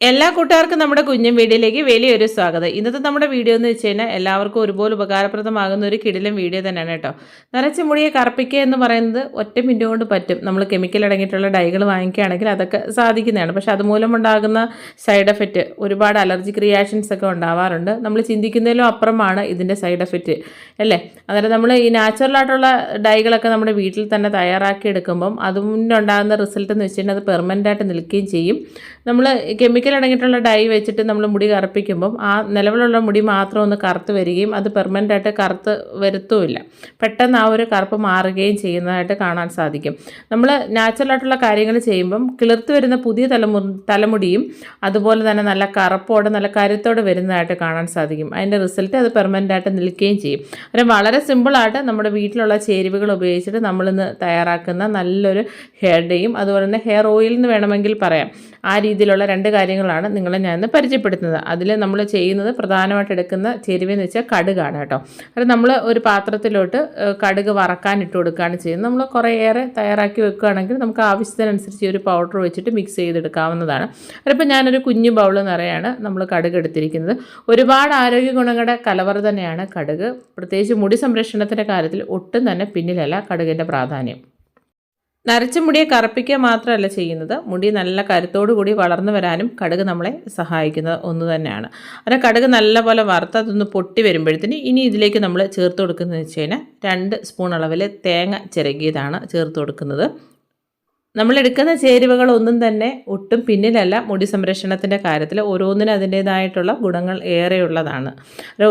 എല്ലാ കൂട്ടുകാർക്കും നമ്മുടെ കുഞ്ഞും വീഡിയോയിലേക്ക് വലിയൊരു സ്വാഗതം. ഇന്നത്തെ നമ്മുടെ വീഡിയോ എന്ന് വെച്ച് കഴിഞ്ഞാൽ എല്ലാവർക്കും ഒരുപോലെ ഉപകാരപ്രദമാകുന്ന ഒരു കിടിലം വീഡിയോ തന്നെയാണ് കേട്ടോ. നരച്ച മുടിയെ കറുപ്പിക്കുക എന്ന് പറയുന്നത് ഒറ്റ മിനിറ്റ് കൊണ്ട് പറ്റും. നമ്മൾ കെമിക്കൽ അടങ്ങിയിട്ടുള്ള ഡൈകൾ വാങ്ങിക്കുകയാണെങ്കിൽ അതൊക്കെ സാധിക്കുന്നതാണ്. പക്ഷെ അതുമൂലം ഉണ്ടാകുന്ന സൈഡ് എഫക്റ്റ് ഒരുപാട് അലർജിക് റിയാക്ഷൻസ് ഒക്കെ ഉണ്ടാവാറുണ്ട്. നമ്മൾ ചിന്തിക്കുന്നതിലും അപ്പുറമാണ് ഇതിന്റെ സൈഡ് എഫക്റ്റ് അല്ലേ? അതായത് നമ്മൾ ഈ നാച്ചുറലായിട്ടുള്ള ഡൈകളൊക്കെ നമ്മുടെ വീട്ടിൽ തന്നെ തയ്യാറാക്കി എടുക്കുമ്പം അതുമുണ്ടാകുന്ന റിസൾട്ട് എന്ന് വെച്ച് കഴിഞ്ഞാൽ അത് പെർമനന്റ് ആയിട്ട് നിൽക്കുകയും ചെയ്യും. നമ്മൾ കെമിക്കൽ അടങ്ങിയിട്ടുള്ള ഡൈ വെച്ചിട്ട് നമ്മൾ മുടി കറുപ്പിക്കുമ്പം ആ നിലവിലുള്ള മുടി മാത്രം ഒന്ന് കറുത്ത് വരികയും അത് പെർമനന്റ് ആയിട്ട് കറുത്ത് വരുത്തുമില്ല. പെട്ടെന്ന് ആ ഒരു കറുപ്പ് മാറുകയും ചെയ്യുന്നതായിട്ട് കാണാൻ സാധിക്കും. നമ്മൾ നാച്ചുറൽ ആയിട്ടുള്ള കാര്യങ്ങൾ ചെയ്യുമ്പം കിളിർത്ത് വരുന്ന പുതിയ തലമു തലമുടിയും അതുപോലെ തന്നെ നല്ല കറുപ്പോടെ നല്ല കരുത്തോടെ വരുന്നതായിട്ട് കാണാൻ സാധിക്കും. അതിന്റെ റിസൾട്ട് അത് പെർമനന്റ് ആയിട്ട് നിൽക്കുകയും ചെയ്യും. അങ്ങനെ വളരെ സിമ്പിളായിട്ട് നമ്മുടെ വീട്ടിലുള്ള ചേരുവകൾ ഉപയോഗിച്ചിട്ട് നമ്മളിന്ന് തയ്യാറാക്കുന്ന നല്ലൊരു ഹെയർ ഡേയും അതുപോലെ തന്നെ ഹെയർ ഓയിൽ എന്ന് വേണമെങ്കിൽ പറയാം. ആ രീതിയിലുള്ള രണ്ട് കാര്യങ്ങളാണ് നിങ്ങളെ ഞാൻ ഇന്ന് പരിചയപ്പെടുത്തുന്നത്. അതിൽ നമ്മൾ ചെയ്യുന്നത് പ്രധാനമായിട്ട് എടുക്കുന്ന ചേരുവയെന്ന് വെച്ചാൽ കടുകാണ് കേട്ടോ. അത് നമ്മൾ ഒരു പാത്രത്തിലോട്ട് കടുക് വറക്കാൻ ഇട്ട് കൊടുക്കുകയാണ് ചെയ്യുന്നത്. നമ്മൾ കുറേയേറെ തയ്യാറാക്കി വെക്കുകയാണെങ്കിൽ നമുക്ക് ആവശ്യത്തിനനുസരിച്ച് ഒരു പൗഡർ വെച്ചിട്ട് മിക്സ് ചെയ്തെടുക്കാവുന്നതാണ്. അതിപ്പോൾ ഞാനൊരു കുഞ്ഞു ബൗൾ നിറയാണ് നമ്മൾ കടുക് എടുത്തിരിക്കുന്നത്. ഒരുപാട് ആരോഗ്യ ഗുണങ്ങളുടെ കലവറ തന്നെയാണ് കടുക്. പ്രത്യേകിച്ച് മുടി സംരക്ഷണത്തിന്റെ കാര്യത്തിൽ ഒട്ടും തന്നെ പിന്നിലല്ല കടുകിന്റെ പ്രാധാന്യം. നരച്ച മുടിയെ കറുപ്പിക്കുക മാത്രമല്ല ചെയ്യുന്നത്. മുടി നല്ല കരുത്തോടു കൂടി വളർന്നു വരാനും കടുക് നമ്മളെ സഹായിക്കുന്ന ഒന്ന് തന്നെയാണ്. അങ്ങനെ കടുക് നല്ലപോലെ വറുത്ത് അതൊന്ന് പൊട്ടി വരുമ്പോഴത്തേന് ഇനി ഇതിലേക്ക് നമ്മൾ ചേർത്ത് കൊടുക്കുന്നത് വെച്ച് കഴിഞ്ഞാൽ രണ്ട് സ്പൂൺ അളവിൽ തേങ്ങ ചിരകിയതാണ് ചേർത്ത് കൊടുക്കുന്നത്. നമ്മൾ എടുക്കുന്ന ചേരുവകളൊന്നും തന്നെ ഒട്ടും പിന്നിലല്ല. മുടി സംരക്ഷണത്തിന്റെ കാര്യത്തിൽ ഓരോന്നിനും അതിന്റേതായിട്ടുള്ള ഗുണങ്ങൾ ഏറെയുള്ളതാണ്.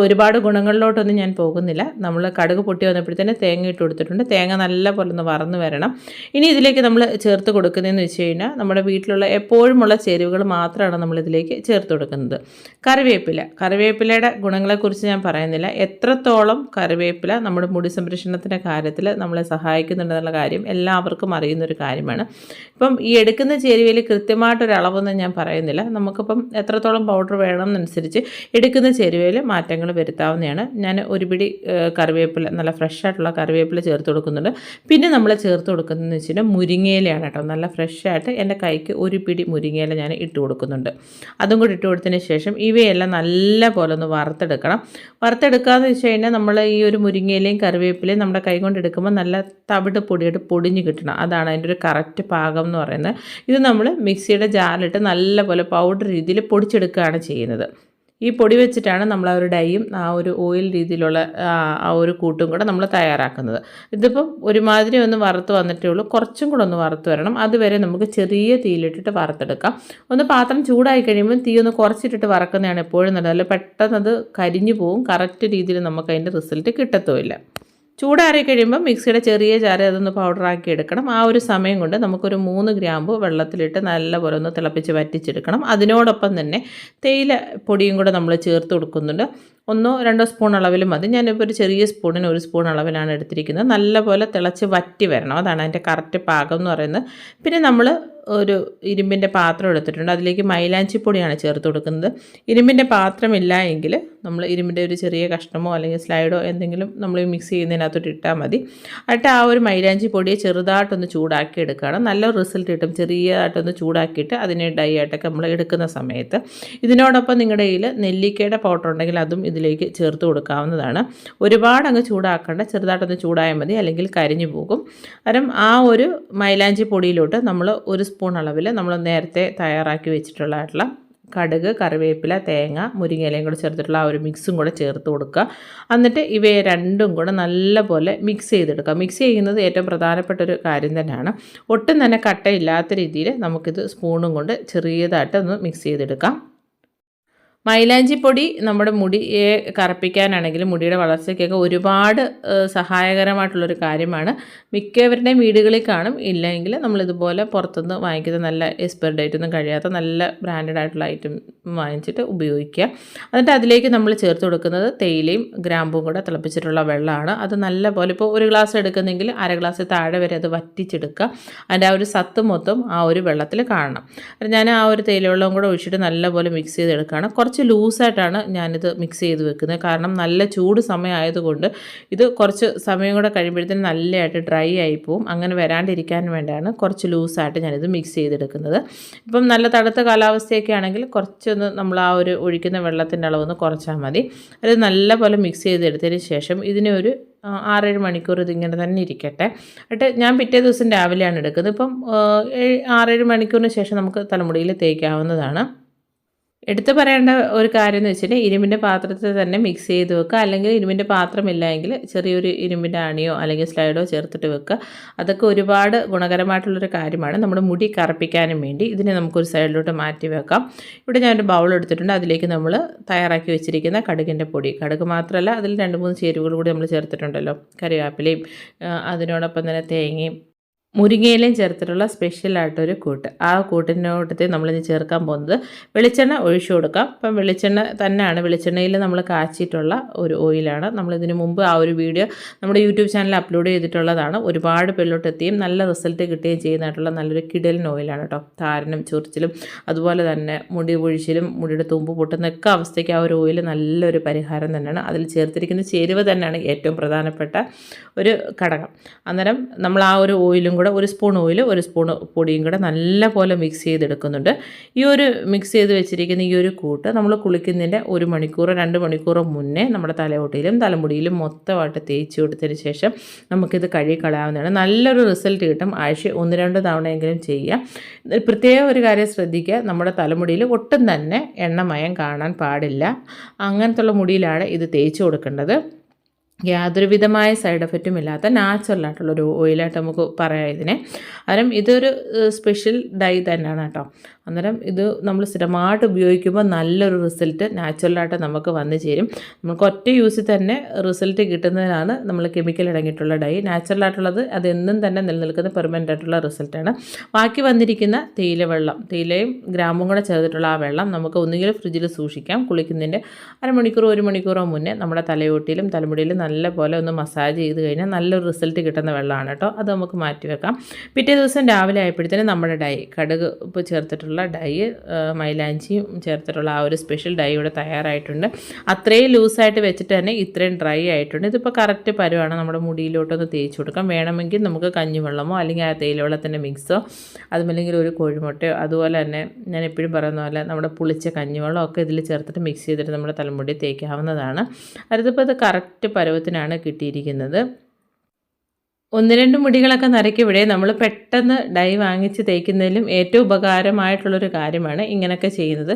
ഒരുപാട് ഗുണങ്ങളിലോട്ടൊന്നും ഞാൻ പോകുന്നില്ല. നമ്മൾ കടുക് പൊട്ടി വന്നപ്പോഴത്തേന് തേങ്ങ ഇട്ട് കൊടുത്തിട്ടുണ്ട്. തേങ്ങ നല്ല പോലെ ഒന്ന് വറന്ന് വരണം. ഇനി ഇതിലേക്ക് നമ്മൾ ചേർത്ത് കൊടുക്കുന്നതെന്ന് വെച്ച് കഴിഞ്ഞാൽ നമ്മുടെ വീട്ടിലുള്ള എപ്പോഴുമുള്ള ചേരുവകൾ മാത്രമാണ് നമ്മളിതിലേക്ക് ചേർത്ത് കൊടുക്കുന്നത്. കറിവേപ്പില. കറിവേപ്പിലയുടെ ഗുണങ്ങളെക്കുറിച്ച് ഞാൻ പറയുന്നില്ല. എത്രത്തോളം കറിവേപ്പില നമ്മുടെ മുടി സംരക്ഷണത്തിന്റെ കാര്യത്തിൽ നമ്മളെ സഹായിക്കുന്നുണ്ടെന്നുള്ള കാര്യം എല്ലാവർക്കും അറിയുന്നൊരു കാര്യമാണ്. ഇപ്പം ഈ എടുക്കുന്ന ചേരുവയിൽ കൃത്യമായിട്ടൊരു അളവൊന്നും ഞാൻ പറയുന്നില്ല. നമുക്കിപ്പം എത്രത്തോളം പൗഡർ വേണമെന്നനുസരിച്ച് എടുക്കുന്ന ചേരുവയിൽ മാറ്റങ്ങൾ വരുത്താവുന്നതാണ്. ഞാൻ ഒരു പിടി കറിവേപ്പില നല്ല ഫ്രഷ് ആയിട്ടുള്ള കറിവേപ്പില ചേർത്ത് കൊടുക്കുന്നുണ്ട്. പിന്നെ നമ്മൾ ചേർത്ത് കൊടുക്കുന്നതെന്ന് വെച്ചിട്ടുണ്ടെങ്കിൽ മുരിങ്ങയിലയാണ് കേട്ടോ. നല്ല ഫ്രഷ് ആയിട്ട് എന്റെ കൈക്ക് ഒരു പിടി മുരിങ്ങയില ഞാൻ ഇട്ട് കൊടുക്കുന്നുണ്ട്. അതും കൂടി ഇട്ട് കൊടുത്തതിന് ശേഷം ഇവയെല്ലാം നല്ല പോലെ ഒന്ന് വറുത്തെടുക്കണം. വറുത്തെടുക്കാന്ന് വെച്ച് കഴിഞ്ഞാൽ നമ്മൾ ഈ ഒരു മുരിങ്ങയിലയും കറിവേപ്പിലയും നമ്മുടെ കൈ കൊണ്ട് എടുക്കുമ്പോൾ നല്ല തവിട് പൊടിയായിട്ട് പൊടിഞ്ഞ് കിട്ടണം. അതാണ് അതിന്റെ ഒരു കറക്റ്റ് പാകം എന്ന് പറയുന്നത്. ഇത് നമ്മൾ മിക്സിയുടെ ജാറിലിട്ട് നല്ലപോലെ പൗഡർ രീതിയിൽ പൊടിച്ചെടുക്കുകയാണ് ചെയ്യുന്നത്. ഈ പൊടി വെച്ചിട്ടാണ് നമ്മൾ ആ ഒരു ഡൈയും ആ ഒരു ഓയിൽ രീതിയിലുള്ള ആ ഒരു കൂട്ടും കൂടെ നമ്മൾ തയ്യാറാക്കുന്നത്. ഇതിപ്പം ഒരുമാതിരി ഒന്ന് വറുത്ത് വന്നിട്ടേ ഉള്ളൂ. കുറച്ചും കൂടെ ഒന്ന് വറുത്ത് വരണം. അതുവരെ നമുക്ക് ചെറിയ തീയിലിട്ടിട്ട് വറുത്തെടുക്കാം. ഒന്ന് പാത്രം ചൂടായി കഴിയുമ്പോൾ തീ ഒന്ന് കുറച്ചിട്ടിട്ട് വറക്കുന്നതാണ് എപ്പോഴും നല്ലത്. പെട്ടെന്ന് അത് കരിഞ്ഞു പോവും. കറക്റ്റ് രീതിയിൽ നമുക്ക് അതിന്റെ റിസൾട്ട് കിട്ടത്തുമില്ല. ചൂടാറി കഴിയുമ്പോൾ മിക്സിയുടെ ചെറിയ ചാര അതൊന്ന് പൗഡറാക്കി എടുക്കണം. ആ ഒരു സമയം കൊണ്ട് നമുക്കൊരു മൂന്ന് ഗ്രാമ്പ് വെള്ളത്തിലിട്ട് നല്ലപോലെ ഒന്ന് തിളപ്പിച്ച് വറ്റിച്ചെടുക്കണം. അതിനോടൊപ്പം തന്നെ തേയില പൊടിയും കൂടെ നമ്മൾ ചേർത്ത് കൊടുക്കുന്നുണ്ട്. ഒന്നോ രണ്ടോ സ്പൂൺ അളവിൽ മതി. ഞാനിപ്പോൾ ഒരു ചെറിയ സ്പൂണിന് ഒരു സ്പൂൺ അളവിലാണ് എടുത്തിരിക്കുന്നത്. നല്ലപോലെ തിളച്ച് വറ്റി വരണം. അതാണ് അതിന്റെ കറക്റ്റ് പാകം എന്ന് പറയുന്നത്. പിന്നെ നമ്മൾ ഒരു ഇരുമ്പിന്റെ പാത്രം എടുത്തിട്ടുണ്ട്. അതിലേക്ക് മൈലാഞ്ചി പൊടിയാണ് ചേർത്ത് കൊടുക്കുന്നത്. ഇരുമ്പിന്റെ പാത്രമില്ല എങ്കിൽ നമ്മൾ ഇരുമ്പിന്റെ ഒരു ചെറിയ കഷ്ണമോ അല്ലെങ്കിൽ സ്ലൈഡോ എന്തെങ്കിലും നമ്മൾ മിക്സ് ചെയ്യുന്നതിനകത്തോട്ട് ഇട്ടാൽ മതി. എന്നിട്ട് ആ ഒരു മൈലാഞ്ചി പൊടിയെ ചെറുതായിട്ടൊന്ന് ചൂടാക്കി എടുക്കുകയാണ്. നല്ല റിസൾട്ട് കിട്ടും. ചെറിയതായിട്ടൊന്ന് ചൂടാക്കിയിട്ട് അതിനെ ഡൈ ആയിട്ടൊക്കെ നമ്മൾ എടുക്കുന്ന സമയത്ത്. ഇതിനോടൊപ്പം നിങ്ങളുടെ കയ്യിൽ നെല്ലിക്കയുടെ പൗഡർ ഉണ്ടെങ്കിൽ അതും ഇതിലേക്ക് ചേർത്ത് കൊടുക്കാവുന്നതാണ്. ഒരുപാട് അങ്ങ് ചൂടാക്കേണ്ട. ചെറുതായിട്ടൊന്ന് ചൂടായാൽ മതി. അല്ലെങ്കിൽ കരിഞ്ഞു പോകും. കാരണം ആ ഒരു മൈലാഞ്ചി പൊടിയിലോട്ട് നമ്മൾ ഒരു സ്പൂൺ അളവിൽ നമ്മൾ നേരത്തെ തയ്യാറാക്കി വെച്ചിട്ടുള്ളതായിട്ടുള്ള കടുക് കറിവേപ്പില തേങ്ങ മുരിങ്ങയിലയും കൂടെ ചേർത്തിട്ടുള്ള ആ ഒരു മിക്സും കൂടെ ചേർത്ത് കൊടുക്കുക. എന്നിട്ട് ഇവയെ രണ്ടും കൂടെ നല്ലപോലെ മിക്സ് ചെയ്തെടുക്കുക. മിക്സ് ചെയ്യുന്നത് ഏറ്റവും പ്രധാനപ്പെട്ട ഒരു കാര്യം തന്നെയാണ്. ഒട്ടും തന്നെ കട്ടയില്ലാത്ത രീതിയിൽ നമുക്കിത് സ്പൂണും കൊണ്ട് ചെറിയതായിട്ട് ഒന്ന് മിക്സ് ചെയ്തെടുക്കാം. മൈലാഞ്ചി പൊടി നമ്മുടെ മുടിയെ കറുപ്പിക്കാനാണെങ്കിലും മുടിയുടെ വളർച്ചയ്ക്കൊക്കെ ഒരുപാട് സഹായകരമായിട്ടുള്ളൊരു കാര്യമാണ്. മിക്കവരുടെയും വീടുകളിൽ കാണും. ഇല്ലെങ്കിൽ നമ്മളിതുപോലെ പുറത്തുനിന്ന് വാങ്ങിക്കുന്ന നല്ല എക്സ്പയർ ഡേറ്റ് ഒന്നും കഴിയാത്ത നല്ല ബ്രാൻഡഡ് ആയിട്ടുള്ള ഐറ്റം വാങ്ങിച്ചിട്ട് ഉപയോഗിക്കുക. എന്നിട്ട് അതിലേക്ക് നമ്മൾ ചേർത്ത് കൊടുക്കുന്നത് തേയിലയും ഗ്രാമ്പും കൂടെ തിളപ്പിച്ചിട്ടുള്ള വെള്ളമാണ്. അത് നല്ല പോലെ ഇപ്പോൾ ഒരു ഗ്ലാസ് എടുക്കുന്നെങ്കിൽ അര ഗ്ലാസ് താഴെ വരെ അത് വറ്റിച്ചെടുക്കുക. അതിന്റെ ആ ഒരു സത്ത് മൊത്തം ആ ഒരു വെള്ളത്തിൽ കാണണം. ഞാൻ ആ ഒരു തേയില വെള്ളവും കൂടെ ഒഴിച്ചിട്ട് നല്ലപോലെ മിക്സ് ചെയ്തെടുക്കുകയാണ്. കുറച്ച് കുറച്ച് ലൂസായിട്ടാണ് ഞാനിത് മിക്സ് ചെയ്ത് വെക്കുന്നത്. കാരണം നല്ല ചൂട് സമയമായതുകൊണ്ട് ഇത് കുറച്ച് സമയം കൂടെ കഴിയുമ്പോഴത്തേന് നല്ലതായിട്ട് ഡ്രൈ ആയി പോവും. അങ്ങനെ വരാണ്ടിരിക്കാൻ വേണ്ടിയാണ് കുറച്ച് ലൂസായിട്ട് ഞാനിത് മിക്സ് ചെയ്തെടുക്കുന്നത്. ഇപ്പം നല്ല തണുത്ത കാലാവസ്ഥയൊക്കെ ആണെങ്കിൽ കുറച്ചൊന്ന് നമ്മൾ ആ ഒരു ഒഴിക്കുന്ന വെള്ളത്തിന്റെ അളവൊന്ന് കുറച്ചാൽ മതി. അത് നല്ലപോലെ മിക്സ് ചെയ്തെടുത്തതിന് ശേഷം ഇതിനെ ഒരു ആറേഴ് മണിക്കൂർ ഇതിങ്ങനെ തന്നെ ഇരിക്കട്ടെ. എന്നിട്ട് ഞാൻ പിറ്റേ ദിവസം രാവിലെയാണ് എടുക്കുന്നത്. ഇപ്പം ആറേഴ് മണിക്കൂറിന് ശേഷം നമുക്ക് തലമുടിയിൽ തേക്കാവുന്നതാണ്. എടുത്തു പറയേണ്ട ഒരു കാര്യം എന്ന് വെച്ചിട്ട് ഇരുമ്പിന്റെ പാത്രത്തിൽ തന്നെ മിക്സ് ചെയ്ത് വെക്കുക. അല്ലെങ്കിൽ ഇരുമ്പിന്റെ പാത്രമില്ലെങ്കിൽ ചെറിയൊരു ഇരുമ്പിന്റെ അണിയോ അല്ലെങ്കിൽ സ്ലൈഡോ ചേർത്തിട്ട് വെക്കുക. അതൊക്കെ ഒരുപാട് ഗുണകരമായിട്ടുള്ളൊരു കാര്യമാണ്. നമ്മുടെ മുടി കറുപ്പിക്കാനും വേണ്ടി ഇതിനെ നമുക്കൊരു സൈഡിലോട്ട് മാറ്റി വെക്കാം. ഇവിടെ ഞാനൊരു ബൗൾ എടുത്തിട്ടുണ്ട്. അതിലേക്ക് നമ്മൾ തയ്യാറാക്കി വെച്ചിരിക്കുന്ന കടുകിന്റെ പൊടി. കടുക് മാത്രമല്ല അതിൽ രണ്ട് മൂന്ന് ചേരുവകൾ കൂടി നമ്മൾ ചേർത്തിട്ടുണ്ടല്ലോ. കറിവേപ്പിലയും അതിനോടൊപ്പം തന്നെ തേങ്ങയും മുരിങ്ങയിലയും ചേർത്തിട്ടുള്ള സ്പെഷ്യലായിട്ടൊരു കൂട്ട്. ആ കൂട്ടിനോട്ടത്തിൽ നമ്മളിനി ചേർക്കാൻ പോകുന്നത് വെളിച്ചെണ്ണ ഒഴിച്ചു കൊടുക്കാം. അപ്പം വെളിച്ചെണ്ണ തന്നെയാണ്. വെളിച്ചെണ്ണയിൽ നമ്മൾ കാച്ചിട്ടുള്ള ഒരു ഓയിലാണ്. നമ്മളിതിന് മുമ്പ് ആ ഒരു വീഡിയോ നമ്മുടെ യൂട്യൂബ് ചാനൽ അപ്ലോഡ് ചെയ്തിട്ടുള്ളതാണ്. ഒരുപാട് പേരിലോട്ടെത്തിയും നല്ല റിസൾട്ട് കിട്ടുകയും ചെയ്യുന്നതായിട്ടുള്ള നല്ലൊരു കിടലിൻ ഓയിലാണ് കേട്ടോ. താരനും ചൊറിച്ചിലും അതുപോലെ തന്നെ മുടി പൊഴിച്ചിലും മുടിയുടെ തുമ്പ് പൊട്ടുന്നൊക്കെ അവസ്ഥയ്ക്ക് ആ ഒരു ഓയിൽ നല്ലൊരു പരിഹാരം തന്നെയാണ്. അതിൽ ചേർത്തിരിക്കുന്ന ചേരുവ തന്നെയാണ് ഏറ്റവും പ്രധാനപ്പെട്ട ഒരു ഘടകം. അന്നേരം നമ്മൾ ആ ഒരു ഓയിലും കൂടെ ഒരു സ്പൂൺ ഓയിൽ ഒരു സ്പൂൺ പൊടിയും കൂടെ നല്ലപോലെ മിക്സ് ചെയ്തെടുക്കുന്നുണ്ട്. ഈ ഒരു മിക്സ് ചെയ്ത് വെച്ചിരിക്കുന്ന ഈ ഒരു കൂട്ട് നമ്മൾ കുളിക്കുന്നതിന്റെ ഒരു മണിക്കൂറോ രണ്ട് മണിക്കൂറോ മുന്നേ നമ്മുടെ തലയോട്ടിയിലും തലമുടിയിലും മൊത്തമായിട്ട് തേച്ച് കൊടുത്തതിന് ശേഷം നമുക്കിത് കഴുകി കളയാവുന്നതാണ് നല്ലൊരു റിസൾട്ട് കിട്ടും. ആഴ്ച ഒന്ന് രണ്ട് തവണയെങ്കിലും ചെയ്യുക പ്രത്യേക ഒരു കാര്യം ശ്രദ്ധിക്കുക. നമ്മുടെ തലമുടിയിൽ ഒട്ടും തന്നെ എണ്ണമയം കാണാൻ പാടില്ല. അങ്ങനത്തുള്ള മുടിയിലാണ് ഇത് തേച്ച് കൊടുക്കേണ്ടത്. യാതൊരു വിധമായ സൈഡ് എഫക്റ്റും ഇല്ലാത്ത നാച്ചുറൽ ആയിട്ടുള്ളൊരു ഓയിലായിട്ട് നമുക്ക് പറയാം ഇതിനെ. അന്നേരം ഇതൊരു സ്പെഷ്യൽ ഡൈ തന്നെയാണ് കേട്ടോ. അന്നേരം ഇത് നമ്മൾ സ്ഥിരമായിട്ട് ഉപയോഗിക്കുമ്പോൾ നല്ലൊരു റിസൾട്ട് നാച്ചുറലായിട്ട് നമുക്ക് വന്നു ചേരും. നമുക്ക് ഒറ്റ യൂസിൽ തന്നെ റിസൾട്ട് കിട്ടുന്നതിനാണ് നമ്മൾ കെമിക്കൽ അടങ്ങിയിട്ടുള്ള ഡൈ നാച്ചുറലായിട്ടുള്ളത് അതെന്നും തന്നെ നിലനിൽക്കുന്ന പെർമനന്റ് ആയിട്ടുള്ള റിസൾട്ടാണ് ബാക്കി വന്നിരിക്കുന്ന തേയില വെള്ളം. തേയിലയും ഗ്രാമ്പും കൂടെ ചേർത്തിട്ടുള്ള ആ വെള്ളം നമുക്ക് ഒന്നുകിൽ ഫ്രിഡ്ജിൽ സൂക്ഷിക്കാം കുളിക്കുന്നതിന്റെ അരമണിക്കൂറോ ഒരു മണിക്കൂറോ മുന്നേ നമ്മുടെ തലയോട്ടിയിലും തലമുടിയിലും നല്ല പോലെ ഒന്ന് മസാജ് ചെയ്ത് കഴിഞ്ഞാൽ നല്ലൊരു റിസൾട്ട് കിട്ടുന്ന വെള്ളമാണ് കേട്ടോ. അത് നമുക്ക് മാറ്റി വെക്കാം. പിറ്റേ ദിവസം രാവിലെ ആയപ്പോഴത്തേനും നമ്മുടെ ഡൈ കടുക് ഇപ്പോൾ ചേർത്തിട്ടുള്ള ഡൈ മൈലാഞ്ചിയും ചേർത്തിട്ടുള്ള ആ ഒരു സ്പെഷ്യൽ ഡൈ ഇവിടെ തയ്യാറായിട്ടുണ്ട്. അത്രയും ലൂസായിട്ട് വെച്ചിട്ട് തന്നെ ഇത്രയും ഡ്രൈ ആയിട്ടുണ്ട്. ഇതിപ്പോൾ കറക്റ്റ് പരുവാണ്. നമ്മുടെ മുടിയിലോട്ടൊന്ന് തേച്ച് കൊടുക്കാം. വേണമെങ്കിൽ നമുക്ക് കഞ്ഞിവെള്ളമോ അല്ലെങ്കിൽ ആ തേയിലവെള്ളത്തിന്റെ മിക്സോ അതുമല്ലെങ്കിൽ ഒരു കോഴിമുട്ടയോ അതുപോലെ തന്നെ ഞാൻ എപ്പോഴും പറയുന്ന പോലെ നമ്മുടെ പുളിച്ച കഞ്ഞിവെള്ളം ഒക്കെ ഇതിൽ ചേർത്തിട്ട് മിക്സ് ചെയ്തിട്ട് നമ്മുടെ തലമുടി തേക്കാവുന്നതാണ്. അതിപ്പോൾ ഇത് കറക്റ്റ് പരുവത്തിനാണ് കിട്ടിയിരിക്കുന്നത്. ഒന്ന് രണ്ട് മുടികളൊക്കെ നരയ്ക്കിവിടെ നമ്മൾ പെട്ടെന്ന് ഡൈ വാങ്ങിച്ച് തേക്കുന്നതിലും ഏറ്റവും ഉപകാരമായിട്ടുള്ളൊരു കാര്യമാണ് ഇങ്ങനെയൊക്കെ ചെയ്യുന്നത്.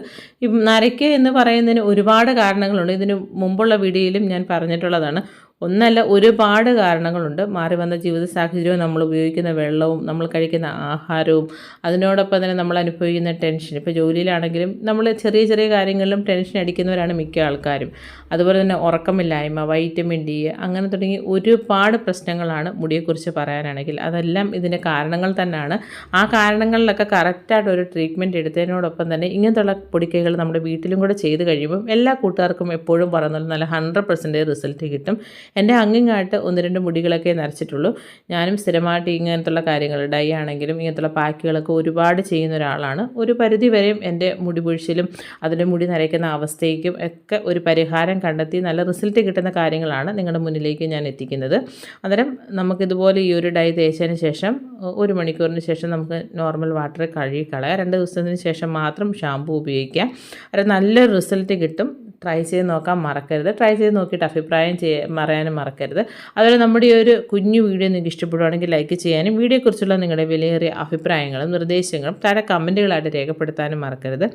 നരയ്ക്ക് എന്ന് പറയുന്നതിന് ഒരുപാട് കാരണങ്ങളുണ്ട്. ഇതിന് മുമ്പുള്ള വീഡിയോയിലും ഞാൻ പറഞ്ഞിട്ടുള്ളതാണ്. ഒന്നല്ല ഒരുപാട് കാരണങ്ങളുണ്ട്. മാറി വന്ന ജീവിത സാഹചര്യവും നമ്മൾ ഉപയോഗിക്കുന്ന വെള്ളവും നമ്മൾ കഴിക്കുന്ന ആഹാരവും അതിനോടൊപ്പം തന്നെ നമ്മൾ അനുഭവിക്കുന്ന ടെൻഷൻ ഇപ്പോൾ ജോലിയിലാണെങ്കിലും നമ്മൾ ചെറിയ ചെറിയ കാര്യങ്ങളിലും ടെൻഷൻ അടിക്കുന്നവരാണ് മിക്ക ആൾക്കാരും. അതുപോലെ തന്നെ ഉറക്കമില്ലായ്മ വൈറ്റമിൻ ഡി അങ്ങനെ തുടങ്ങി ഒരുപാട് പ്രശ്നങ്ങളാണ് മുടിയെക്കുറിച്ച് പറയാനാണെങ്കിൽ. അതെല്ലാം ഇതിന്റെ കാരണങ്ങൾ തന്നെയാണ്. ആ കാരണങ്ങളിലൊക്കെ കറക്റ്റായിട്ട് ഒരു ട്രീറ്റ്മെന്റ് എടുത്തതിനോടൊപ്പം തന്നെ ഇങ്ങനത്തുള്ള പൊടിക്കൈകൾ നമ്മുടെ വീട്ടിലും കൂടെ ചെയ്ത് കഴിയുമ്പോൾ എല്ലാ കൂട്ടുകാർക്കും എപ്പോഴും പറഞ്ഞാലും നല്ല ഹൺഡ്രഡ് പെർസെന്റേജ് റിസൾട്ട് കിട്ടും. എന്റെ അങ്ങിങ്ങായിട്ട് ഒന്ന് രണ്ട് മുടികളൊക്കെ നരച്ചിട്ടുള്ളൂ. ഞാനും സ്ഥിരമായിട്ട് ഇങ്ങനത്തുള്ള കാര്യങ്ങൾ ഡൈ ആണെങ്കിലും ഇങ്ങനത്തുള്ള പാക്കുകളൊക്കെ ഒരുപാട് ചെയ്യുന്ന ഒരാളാണ്. ഒരു പരിധി വരെയും എന്റെ മുടി പൊഴിച്ചിലും അതിന്റെ മുടി നരയ്ക്കുന്ന അവസ്ഥയ്ക്കും ഒക്കെ ഒരു പരിഹാരം കണ്ടെത്തി നല്ല റിസൾട്ട് കിട്ടുന്ന കാര്യങ്ങളാണ് നിങ്ങളുടെ മുന്നിലേക്ക് ഞാൻ എത്തിക്കുന്നത്. അന്നേരം നമുക്കിതുപോലെ ഈ ഒരു ഡൈ തേച്ചതിന് ശേഷം ഒരു മണിക്കൂറിന് ശേഷം നമുക്ക് നോർമൽ വാട്ടർ കഴുകി കളയാം. രണ്ട് ദിവസത്തിന് ശേഷം മാത്രം ഷാമ്പു ഉപയോഗിക്കാം. അത് നല്ല റിസൾട്ട് കിട്ടും. ട്രൈ ചെയ്ത് നോക്കാൻ മറക്കരുത്. ട്രൈ ചെയ്ത് നോക്കിയിട്ട് അഭിപ്രായം ചെയ്യ പറയാനും മറക്കരുത്. അതുപോലെ നമ്മുടെ ഈ ഒരു കുഞ്ഞു വീഡിയോ നിങ്ങൾക്ക് ഇഷ്ടപ്പെടുവാണെങ്കിൽ ലൈക്ക് ചെയ്യാനും വീഡിയോയെക്കുറിച്ചുള്ള നിങ്ങളുടെ വിലയേറിയ അഭിപ്രായങ്ങളും നിർദ്ദേശങ്ങളും താഴെ കമന്റുകളായിട്ട് രേഖപ്പെടുത്താനും മറക്കരുത്.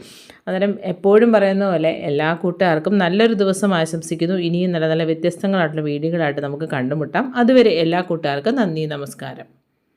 അന്നേരം എപ്പോഴും പറയുന്ന പോലെ എല്ലാ കൂട്ടുകാർക്കും നല്ലൊരു ദിവസം ആശംസിക്കുന്നു. ഇനിയും നല്ല നല്ല വ്യത്യസ്തങ്ങളായിട്ടുള്ള വീഡിയോകളായിട്ട് നമുക്ക് കണ്ടുമുട്ടാം. അതുവരെ എല്ലാ കൂട്ടുകാർക്കും നന്ദി നമസ്കാരം.